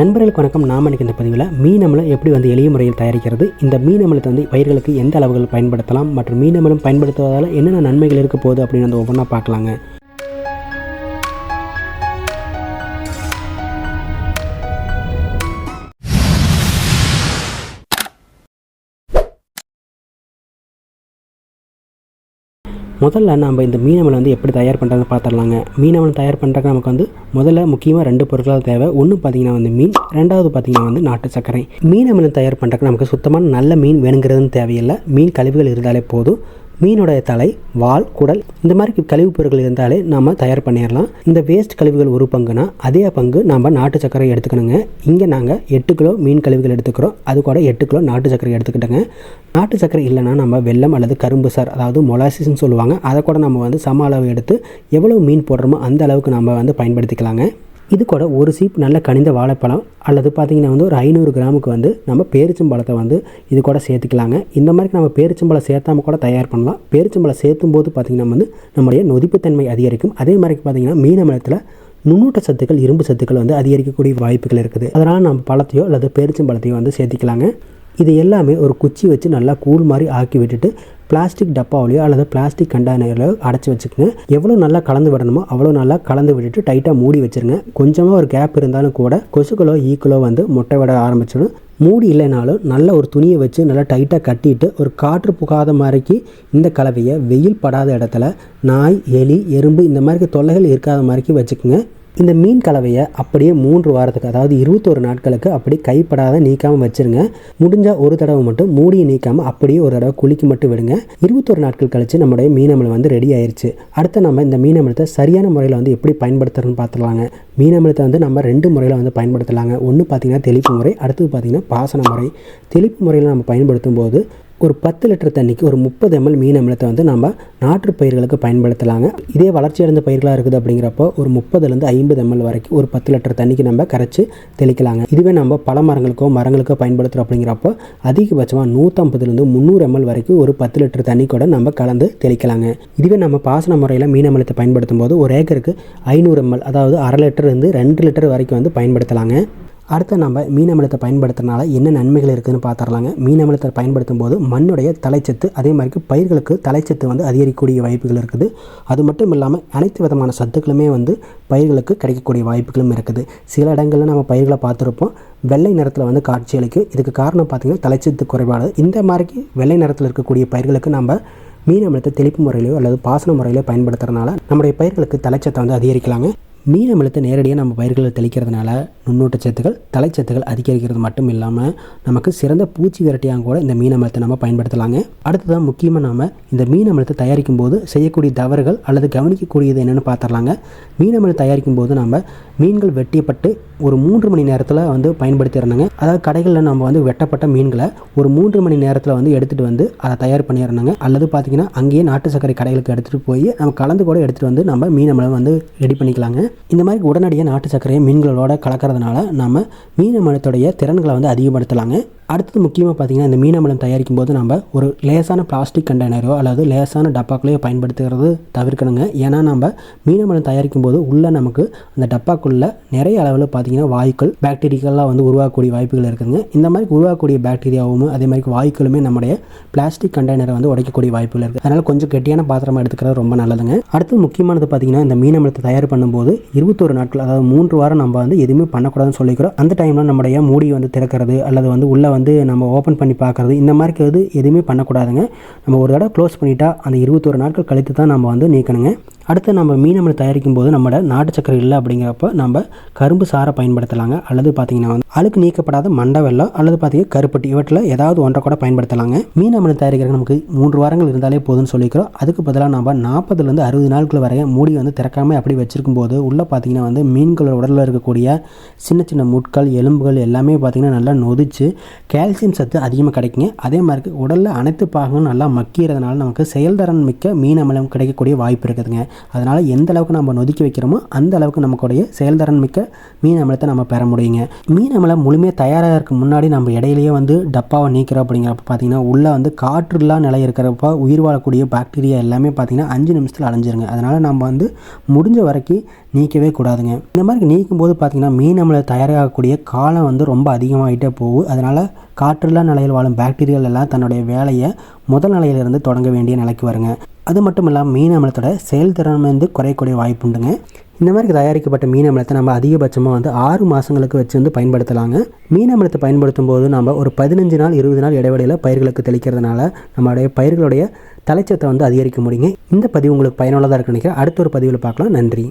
நண்பர்களுக்கு வணக்கம். நாம் எனக்கு இந்த பதிவில் மீனமலை எப்படி வந்து எளிய முறையில் தயாரிக்கிறது இந்த மீனமலத்தை வந்து பயிர்களுக்கு எந்த அளவுகள் பயன்படுத்தலாம் மற்றும் மீனமலம் பயன்படுத்துவதால் என்னென்ன நன்மைகள் இருக்க போகுது அப்படின்னு வந்து ஒவ்வொன்றா பார்க்கலாங்க. முதல்ல நம்ம இந்த மீனமலை வந்து எப்படி தயார் பண்ணுறதுன்னு பார்த்துடலாங்க. மீனமலை தயார் பண்ணுறதுக்கு நமக்கு வந்து முதல்ல முக்கியமாக ரெண்டு பொருட்கள் தேவை. ஒன்று பார்த்தீங்கன்னா வந்து மீன் ரெண்டாவது பார்த்திங்கன்னா வந்து நாட்டு சர்க்கரை. மீனமலம் தயார் பண்ணுறதுக்கு நமக்கு சுத்தமான நல்ல மீன் வேணுங்கிறதுன்னு தேவையில்லை. மீன் கழிவுகள் இருந்தாலே போதும். மீனுடைய தலை வால் குடல் இந்த மாதிரி கழிவுப் பொருட்கள் இருந்தாலே நம்ம தயார் பண்ணிடலாம். இந்த வேஸ்ட் கழிவுகள் ஒரு பங்குனா அதே பங்கு நம்ம நாட்டு சர்க்கரை எடுத்துக்கணுங்க. இங்கே நாங்கள் எட்டு கிலோ மீன் கழிவுகள் எடுத்துக்கிறோம். அது கூட எட்டு கிலோ நாட்டு சர்க்கரை எடுத்துக்கிட்டோங்க. நாட்டு சர்க்கரை இல்லைன்னா நம்ம வெல்லம் அல்லது கரும்பு சார் அதாவது மொலாசிஸ்ன்னு சொல்லுவாங்க. அதை கூட நம்ம வந்து சம அளவு எடுத்து எவ்வளோ மீன் போடுறோமோ அந்த அளவுக்கு நம்ம வந்து பயன்படுத்திக்கலாங்க. இது கூட ஒரு சீப் நல்ல கனிந்த வாழைப்பழம் அல்லது பார்த்திங்கன்னா வந்து ஒரு ஐநூறு கிராமுக்கு வந்து நம்ம பேரிச்சம்பழத்தை வந்து இது கூட சேர்த்துக்கலாங்க. இந்த மாதிரி நம்ம பேரிச்சம்பழம் சேர்த்தாம கூட தயார் பண்ணலாம். பேரிச்சம்பழம் சேர்த்தும் போது பார்த்திங்கன்னா வந்து நம்முடைய நொதிப்புத்தன்மை அதிகரிக்கும். அதே மாதிரி பார்த்திங்கன்னா மீன அமிலத்தில் நுண்ணூட்ட சத்துக்கள் இரும்பு சத்துக்கள் வந்து அதிகரிக்கக்கூடிய வாய்ப்புகள் இருக்குது. அதனால் நம்ம பழத்தையோ அல்லது பேரிச்சம்பழத்தையோ வந்து சேர்த்திக்கலாங்க. இது எல்லாமே ஒரு குச்சி வச்சு நல்லா கூழ் மாதிரி ஆக்கி விட்டுட்டு பிளாஸ்டிக் டப்பாவிலையோ அல்லது பிளாஸ்டிக் கண்டெய்னரிலோ அடைச்சி வச்சுக்கோங்க. எவ்வளோ நல்லா கலந்து விடணுமோ அவ்வளோ நல்லா கலந்து விட்டுட்டு டைட்டாக மூடி வச்சுருங்க. கொஞ்சமாக ஒரு கேப் இருந்தாலும் கூட கொசுக்களோ ஈக்களோ வந்து முட்டை விட ஆரம்பிச்சிடும். மூடி இல்லைனாலும் நல்ல ஒரு துணியை வச்சு நல்லா டைட்டாக கட்டிட்டு ஒரு காற்று புகாத மாதிரிக்கு இந்த கலவையை வெயில் படாத இடத்துல நாய் எலி எறும்பு இந்த மாதிரி தொல்லைகள் இருக்காத மாதிரிக்கு வச்சுக்கோங்க. இந்த மீன் கலவையை அப்படியே மூன்று வாரத்துக்கு அதாவது இருபத்தோரு நாட்களுக்கு அப்படி கைப்படாத நீக்காமல் வச்சுருங்க. முடிஞ்சால் ஒரு தடவை மட்டும் மூடியை நீக்காமல் அப்படியே ஒரு தடவை குளிக்க மட்டும் விடுங்க. இருபத்தோரு நாட்கள் கழித்து நம்முடைய மீனமிழ் வந்து ரெடி ஆயிடுச்சு அடுத்து நம்ம இந்த மீனமிலத்தை சரியான முறையில் வந்து எப்படி பயன்படுத்துறதுன்னு பார்த்துலாங்க மீனமிலத்தை வந்து நம்ம ரெண்டு முறையில் வந்து பயன்படுத்தலாங்க. ஒன்று பார்த்திங்கன்னா தெளிப்பு முறை அடுத்தது பார்த்திங்கன்னா பாசன முறை. தெளிப்பு முறையில் நம்ம பயன்படுத்தும் போது ஒரு பத்து லிட்டர் தண்ணிக்கு ஒரு முப்பது எம்எல் மீன் அமிலத்தை வந்து நம்ம நாற்று பயிர்களுக்கு பயன்படுத்தலாங்க. இதே வளர்ச்சி அடைந்த பயிர்களாக இருக்குது அப்படிங்கிறப்போ ஒரு முப்பதுலேருந்து ஐம்பது எம்எல் வரைக்கும் ஒரு பத்து லிட்டர் தண்ணிக்கு நம்ம கரைச்சி தெளிக்கலாங்க. இதுவே நம்ம பல மரங்களுக்கோ மரங்களுக்கோ பயன்படுத்துகிறோம் அப்படிங்கிறப்போ அதிகபட்சமாக நூற்றம்பதுலேருந்து முந்நூறு எம்எல் வரைக்கும் ஒரு பத்து லிட்டர் தண்ணி கூட நம்ம கலந்து தெளிக்கலாங்க. இதுவே நம்ம பாசன முறையில் மீன் அமிலத்தை பயன்படுத்தும் போது ஒரு ஏக்கருக்கு ஐநூறு எம்எல் அதாவது அரை லிட்டர் இருந்து ரெண்டு லிட்டர் வரைக்கும் வந்து பயன்படுத்தலாங்க. அடுத்து நம்ம மீன் அமிலத்தை பயன்படுத்துறதுனால என்ன நன்மைகள் இருக்குதுன்னு பார்த்துடலாங்க. மீன் அமிலத்தை பயன்படுத்தும் போது மண்ணுடைய தலைச்சத்து அதே மாதிரி பயிர்களுக்கு தலைச்சத்து வந்து அதிகரிக்கக்கூடிய வாய்ப்புகள் இருக்குது. அது மட்டும் இல்லாமல் அனைத்து விதமான சத்துக்களுமே வந்து பயிர்களுக்கு கிடைக்கக்கூடிய வாய்ப்புகளும் இருக்குது. சில இடங்களில் நம்ம பயிர்களை பார்த்துருப்போம். வெள்ளை நிறத்தில் வந்து காட்சி அளிக்கும் இதுக்கு காரணம் பார்த்திங்கன்னா தலைச்சத்து குறைபாடு. இந்த மாதிரிக்கு வெள்ளை நிறத்தில் இருக்கக்கூடிய பயிர்களுக்கு நம்ம மீன் அமிலத்தை தெளிப்பு முறையிலையோ அல்லது பாசன முறையிலோ பயன்படுத்துறதுனால நம்முடைய பயிர்களுக்கு தலைச்சத்தை வந்து அதிகரிக்கலாங்க. மீன் அமிலத்தை நேரடியாக நம்ம பயிர்களை தெளிக்கிறதுனால நுண்ணூட்ட சத்துக்கள் தலைச்சத்துக்கள் அதிகரிக்கிறது மட்டும் இல்லாமல் நமக்கு சிறந்த பூச்சி விரட்டியாக கூட இந்த மீன் அமிலத்தை நம்ம பயன்படுத்தலாங்க. அடுத்ததான் முக்கியமாக நாம் இந்த மீன் அமிலத்தை தயாரிக்கும் போது செய்யக்கூடிய தவறுகள் அல்லது கவனிக்கக்கூடியது என்னென்னு பார்த்துடலாங்க மீன் அமிலம் தயாரிக்கும் போது நம்ம மீன்கள் வெட்டியப்பட்டு ஒரு மூன்று மணி நேரத்தில் வந்து பயன்படுத்திடுறாங்க அதாவது கடைகளில் நம்ம வந்து வெட்டப்பட்ட மீன்களை ஒரு மூன்று மணி நேரத்தில் வந்து எடுத்துகிட்டு வந்து அதை தயார் பண்ணிடுறாங்க அல்லது பார்த்திங்கன்னா அங்கேயே நாட்டு சர்க்கரை கடைகளுக்கு எடுத்துகிட்டு போய் நம்ம கலந்து கூட எடுத்துகிட்டு வந்து நம்ம மீன் அமிலம் வந்து ரெடி பண்ணிக்கலாங்க. இந்த மாதிரி உடனடியாக நாட்டு சர்க்கரையை மீன்களோட கலக்கிறதுனால நம்ம மீன மனத்துடைய திறன்களை வந்து அதிகப்படுத்தலாங்க. அடுத்தது முக்கியமாக பார்த்திங்கன்னா இந்த மீனமலம் தயாரிக்கும் போது நம்ம ஒரு லேசான பிளாஸ்டிக் கண்டெய்னரோ அல்லது லேசான டப்பாக்களையோ பயன்படுத்துகிறது தவிர்க்கணுங்க. ஏன்னா நம்ம மீனமலம் தயாரிக்கும் போது உள்ளே நமக்கு அந்த டப்பாக்குள்ளே நிறைய அளவில் பார்த்திங்கன்னா வாயுக்கள் பாக்டீரியாக்கள்லாம் வந்து உருவாக்கக்கூடிய வாய்ப்புகள் இருக்குதுங்க. இந்த மாதிரி உருவாக்கக்கூடிய பாக்டீரியாவும் அதே மாதிரி வாயுக்களுமே நம்முடைய பிளாஸ்டிக் கண்டெய்னரை வந்து உடைக்கக்கூடிய வாய்ப்புகள் இருக்குது அதனால் கொஞ்சம் கெட்டியான பாத்திரமாக எடுத்துக்கிறது ரொம்ப நல்லதுங்க. அடுத்து முக்கியமானது பார்த்திங்கன்னா இந்த மீனமலத்தை தயார் பண்ணும்போது இருபத்தொரு நாட்கள் அதாவது மூன்று வாரம் நம்ம வந்து எதுவுமே பண்ணக்கூடாதுன்னு சொல்லிக்கிறோம். அந்த டைமில் நம்முடைய மூடி வந்து திறக்கிறது அல்லது வந்து உள்ளே வந்து நம்ம ஓப்பன் பண்ணி பார்க்குறது இந்த மாதிரி வந்து எதுவுமே பண்ணக்கூடாதுங்க. நம்ம ஒரு தடவை க்ளோஸ் பண்ணிட்டா அந்த இருபத்தோரு நாட்கள் கழித்து தான் நம்ம வந்து நீக்கணுங்க. அடுத்து நம்ம மீன் அமிலம் தயாரிக்கும் போது நம்மளோட நாட்டு சக்கரை இல்லை அப்படிங்கிறப்ப நம்ம கரும்பு சாரை பயன்படுத்தலாங்க. அல்லது பார்த்தீங்கன்னா வந்து அழுக்கு நீக்கப்படாத மண்டை வெள்ளம் அல்லது பார்த்தீங்கன்னா கருப்பட்டி இவற்றில் ஏதாவது ஒன்றை கூட பயன்படுத்தலாங்க. மீன் அமிலம் தயாரிக்கிறதுக்கு நமக்கு மூன்று வாரங்கள் இருந்தாலே போதும்னு சொல்லிக்கிறோம். அதுக்கு பதிலாக நம்ம நாற்பதுலேருந்து அறுபது நாட்கள் வரைய மூடி வந்து திறக்காமல் அப்படி வச்சிருக்கும் போது உள்ளே பார்த்தீங்கன்னா வந்து மீன்களோட உடலில் இருக்கக்கூடிய சின்ன சின்ன முட்கள் எலும்புகள் எல்லாமே பார்த்திங்கன்னா நல்லா நொதிச்சு கால்சியம் சத்து அதிகமாக கிடைக்குங்க. அதே மாதிரி உடலில் அனைத்து பாகங்களும் நல்லா மக்கிறதுனால நமக்கு செயல்திறன் மிக்க மீன் அமிலம் கிடைக்கக்கூடிய வாய்ப்பு இருக்குதுங்க. அதனால் எந்த அளவுக்கு நம்ம நொதுக்கி வைக்கிறோமோ அந்த அளவுக்கு நமக்குடைய செயல்திறன் மிக்க மீன் அமிலத்தை நம்ம பெற முடியுங்க. மீன் அமிலம் முழுமையாக தயாராக இருக்க முன்னாடி நம்ம இடையிலேயே வந்து டப்பாவை நீக்கிறோம் அப்படிங்கிறப்ப பார்த்தீங்கன்னா உள்ளே வந்து காற்றுலாம் நிலை இருக்கிறப்ப உயிர் வாழக்கூடிய பாக்டீரியா எல்லாமே பார்த்தீங்கன்னா அஞ்சு நிமிஷத்தில் அலைஞ்சிருங்க அதனால் நம்ம வந்து முடிஞ்ச வரைக்கும் நீக்கவே கூடாதுங்க. இந்த மாதிரி நீக்கும் போது பார்த்தீங்கன்னா மீன் அமிலம் தயாராகக்கூடிய காலம் வந்து ரொம்ப அதிகமாகிட்டே போகும் அதனால் காற்றுள்ள நிலையில் வாழும் பாக்டீரியால் எல்லாம் தன்னுடைய வேலையை முதல் நிலையிலிருந்து தொடங்க வேண்டிய நிலைக்கு வருங்க. அது மட்டும் இல்லாமல் மீன் அமிலத்தோட செயல்திறன் வந்து குறையக்கூடிய வாய்ப்புண்டுங்க இந்த மாதிரி தயாரிக்கப்பட்ட மீன் அமிலத்தை நம்ம அதிகபட்சமாக வந்து ஆறு மாதங்களுக்கு வச்சு வந்து பயன்படுத்தலாங்க. மீன் அமிலத்தை பயன்படுத்தும் போது நம்ம ஒரு பதினஞ்சு நாள் இருபது நாள் இடைவெளியில் பயிர்களுக்கு தெளிக்கிறதுனால நம்மளுடைய பயிர்களுடைய தலைச்சத்தை வந்து அதிகரிக்க முடியுங்க. இந்த பதிவு உங்களுக்கு பயனுள்ளதாக இருக்குன்னு நினைக்கிறேன். அடுத்த ஒரு பதிவில் பார்க்கலாம். நன்றி.